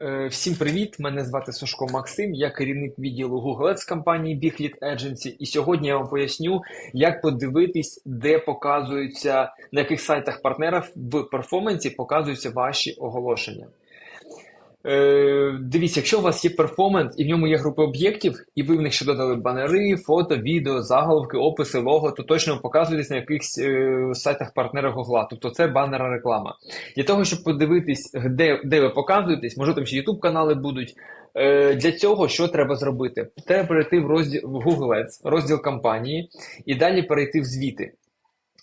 Е, Всім привіт! Мене звати Сушко Максим, я керівник відділу Google Ads компанії Big Lead Agency. І сьогодні я вам поясню, як подивитись, де показуються, на яких сайтах партнерів в перформансі показуються ваші оголошення. Е, дивіться, якщо у вас є перформанс і в ньому є групи об'єктів, і ви в них ще додали банери, фото, відео, заголовки, описи, лого, то точно показуєтесь на якихось е, сайтах партнера Google. Тобто це банерна реклама. Для того, щоб подивитись, де, де ви показуєтесь, може там ще YouTube канали будуть. Е, для цього що треба зробити? Треба перейти в розділ в Google Ads, розділ кампанії, і далі перейти в звіти.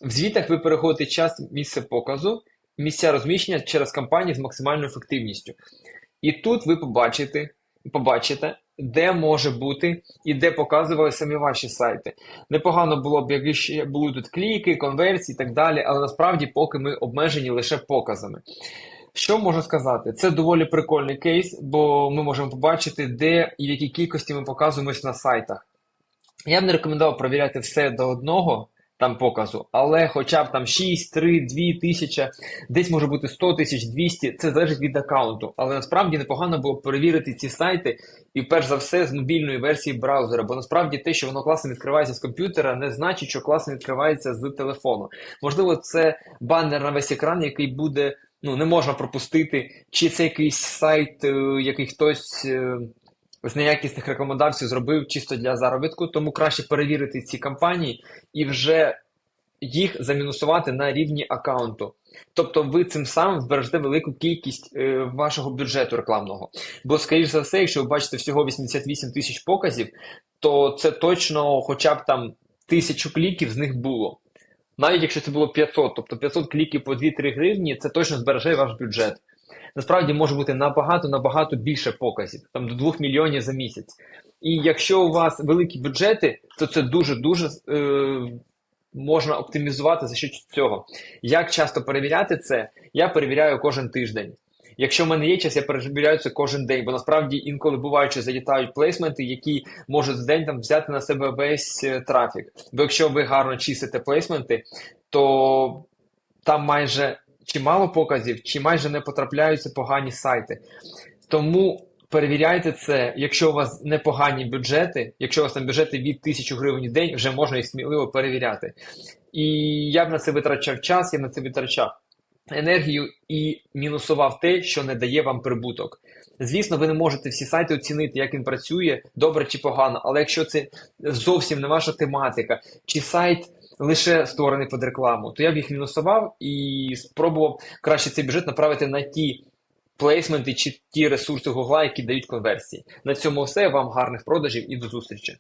В звітах ви переходите час місце показу, місця розміщення через кампанії з максимальною ефективністю. І тут ви побачите, побачите, де може бути і де показували самі ваші сайти. Непогано було б, якби ще були тут кліки, конверсії і так далі, але насправді поки ми обмежені лише показами. Що можу сказати? Це доволі прикольний кейс, бо ми можемо побачити, де і в якій кількості ми показуємось на сайтах. Я б не рекомендував провіряти все до одного там показу, але хоча б там 6, 3, 2 тисячі, десь може бути 100 тисяч, 200, це залежить від аккаунту. Але насправді непогано було перевірити ці сайти і перш за все з мобільної версії браузера, бо насправді те, що воно класно відкривається з комп'ютера, не значить, що класно відкривається з телефону. Можливо, це банер на весь екран, який буде. Ну, не можна пропустити, чи це якийсь сайт, е, який хтось з неякісних рекомендацій зробив чисто для заробітку, тому краще перевірити ці кампанії і вже їх замінусувати на рівні аккаунту. Тобто ви цим самим збережете велику кількість е, вашого бюджету рекламного. Бо, скоріш за все, якщо ви бачите всього 88 тисяч показів, то це точно хоча б там тисячу кліків з них було. Навіть якщо це було 500, тобто 500 кліків по 2-3 гривні, це точно збереже ваш бюджет. Насправді може бути набагато набагато більше показів, там до 2 мільйонів за місяць. І якщо у вас великі бюджети, то це дуже дуже е, можна оптимізувати за що цього. Як часто перевіряти це? Я перевіряю кожен тиждень. Якщо в мене є час, я перевіряю це кожен день, бо насправді інколи бувають, що залітають плейсменти, які можуть за день там взяти на себе весь е, трафік. Бо якщо ви гарно чистите плейсменти, то там майже чимало показів, чи майже не потрапляються погані сайти. Тому перевіряйте це, якщо у вас непогані бюджети, якщо у вас там бюджети від 1000 гривень в день, вже можна їх сміливо перевіряти. І я б на це витрачав час, я на це витрачав енергію і мінусував те, що не дає вам прибуток. Звісно, ви не можете всі сайти оцінити, як він працює, добре чи погано, але якщо це зовсім не ваша тематика, чи сайт лише створений під рекламу, то я б їх мінусував і спробував краще цей бюджет направити на ті плейсменти чи ті ресурси Гугла, які дають конверсії. На цьому все. Вам гарних продажів і до зустрічі.